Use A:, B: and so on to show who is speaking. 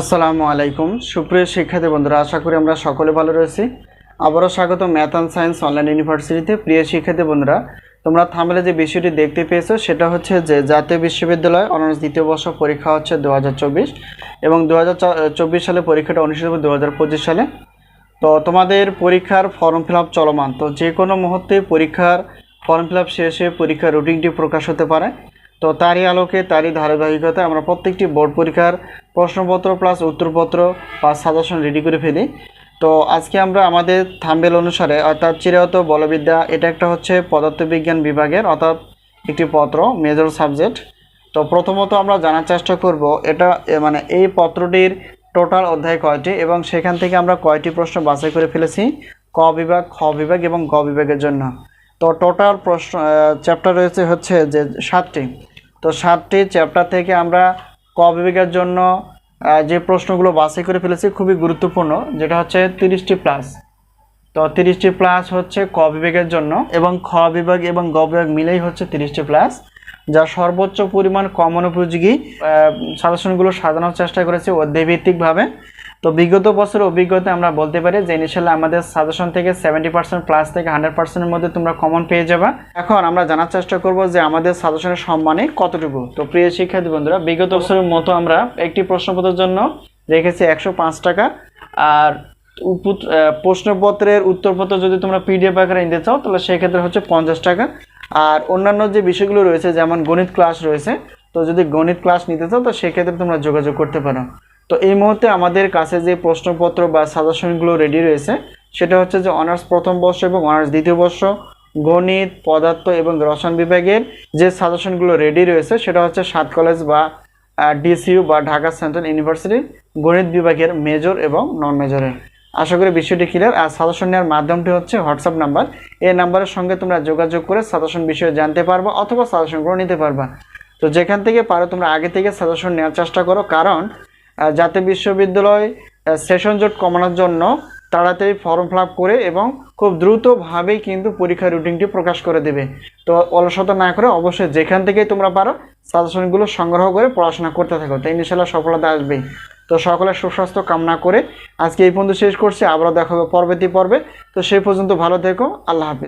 A: আসসালামু আলাইকুম। সুপ্রিয় শিক্ষার্থী বন্ধুরা, আশা করি আমরা সকলে ভালো রয়েছি। আবারও স্বাগত ম্যাথ অ্যান্ড সায়েন্স অনলাইন ইউনিভার্সিটিতে। প্রিয় শিক্ষার্থী বন্ধুরা, তোমরা থামলে যে বিষয়টি দেখতে পেয়েছ, সেটা হচ্ছে যে জাতীয় বিশ্ববিদ্যালয় অনার্স দ্বিতীয় বর্ষ পরীক্ষা হচ্ছে দু হাজার চব্বিশ এবং দু হাজার চব্বিশ সালে পরীক্ষাটা অনুষ্ঠিত হবে দু হাজার পঁচিশ সালে। তো তোমাদের পরীক্ষার ফর্ম ফিল চলমান। তো যে কোনো মুহূর্তে পরীক্ষার ফর্ম ফিল শেষে পরীক্ষার রুটিনটি প্রকাশ হতে পারে। তো তারই আলোকে, তারই ধারাবাহিকতায় আমরা প্রত্যেকটি বোর্ড পরীক্ষার প্রশ্নপত্র প্লাস উত্তরপত্র বা সাজেশন রেডি করে ফেলি। তো আজকে আমরা আমাদের থাম্বেল অনুসারে অর্থাৎ চিরায়ত বলবিদ্যা, এটা একটা হচ্ছে পদার্থবিজ্ঞান বিভাগের অর্থাৎ একটি পত্র মেজর সাবজেক্ট তো প্রথমত আমরা জানার চেষ্টা করব, এটা মানে এই পত্রটির টোটাল অধ্যায় কয়টি এবং সেখান থেকে আমরা কয়টি প্রশ্ন বাছাই করে ফেলেছি, ক বিভাগ, খ বিভাগ এবং গ বিভাগের জন্য। তো টোটাল প্রশ্ন চ্যাপ্টার রয়েছে হচ্ছে যে সাতটি। তো সাতটি চ্যাপ্টার থেকে আমরা ক জন্য যে প্রশ্নগুলো বাছাই করে ফেলেছি খুবই গুরুত্বপূর্ণ, যেটা হচ্ছে তিরিশটি প্লাস তো তিরিশটি প্লাস হচ্ছে ক বিভাগের জন্য এবং খ বিভাগ এবং গ বিভাগ মিলেই হচ্ছে তিরিশটি প্লাস যা সর্বোচ্চ পরিমাণ কমন উপযোগী সাজেশনগুলো সাজানোর চেষ্টা করেছি অধ্যায়ভিত্তিকভাবে তো বিগত বছরের অভিজ্ঞতা আমরা বলতে পারি যে ইনিশিয়ালি আমাদের সাজেশন থেকে সেভেন্টি পার্সেন্ট প্লাস থেকে হান্ড্রেড পার্সেন্টের মধ্যে তোমরা কমন পেয়ে যাবা। এখন আমরা জানার চেষ্টা করব যে আমাদের সাজেশনের সম্মানে কতটুকু। তো প্রিয় শিক্ষার্থী বন্ধুরা, বিগত বছরের মতো আমরা একটি প্রশ্নপত্রের জন্য রেখেছি একশো পাঁচ টাকা। আর প্রশ্নপত্রের উত্তরপত্র যদি তোমরা পিডিএফ আকারে নিতে চাও, তাহলে সেক্ষেত্রে হচ্ছে পঞ্চাশ টাকা। আর অন্যান্য যে বিষয়গুলো রয়েছে, যেমন গণিত ক্লাস রয়েছে, তো যদি গণিত ক্লাস নিতে চাও, তো সেক্ষেত্রে তোমরা যোগাযোগ করতে পারো। তো এই মুহূর্তে আমাদের কাছে যে প্রশ্নপত্র বা সাজেশনগুলো রেডি রয়েছে, সেটা হচ্ছে যে অনার্স প্রথম বর্ষ এবং অনার্স দ্বিতীয় বর্ষ, গণিত, পদার্থ এবং রসায়ন বিভাগের যে সাজেশনগুলো রেডি রয়েছে, সেটা হচ্ছে সাত কলেজ বা ডিসিইউ বা ঢাকা সেন্ট্রাল ইউনিভার্সিটির গণিত বিভাগের মেজর এবং নন মেজরের আশা করি বিষয়টি ক্লিয়ার আর সাজেশন নেওয়ার মাধ্যমটি হচ্ছে হোয়াটসঅ্যাপ নাম্বার এই নাম্বারের সঙ্গে তোমরা যোগাযোগ করে সাজেশন বিষয়ে জানতে পারবা অথবা সাজেশনগুলো নিতে পারবা। তো যেখান থেকে পারো তোমরা আগে থেকে সাজেশন নেওয়ার চেষ্টা করো। কারণ জাতীয় বিশ্ববিদ্যালয় সেশন জোট কমানোর জন্য তাড়াতাড়ি ফর্ম ফিল করে এবং খুব দ্রুতভাবেই কিন্তু পরীক্ষার রুটিনটি প্রকাশ করে দেবে। তো অলসতা না করে অবশ্যই যেখান থেকেই তোমরা পারো সাজেশনগুলো সংগ্রহ করে পড়াশোনা করতে থাকো। তো ইনশাল্লাহ সফলতা আসবেই। তো সকলের সুস্বাস্থ্য কামনা করে আজকে এই পর্যন্ত শেষ করছি। আবারও দেখা হবে পরবর্তী পর্বে। তো সেই পর্যন্ত ভালো থেকো। আল্লাহ হাফিজ।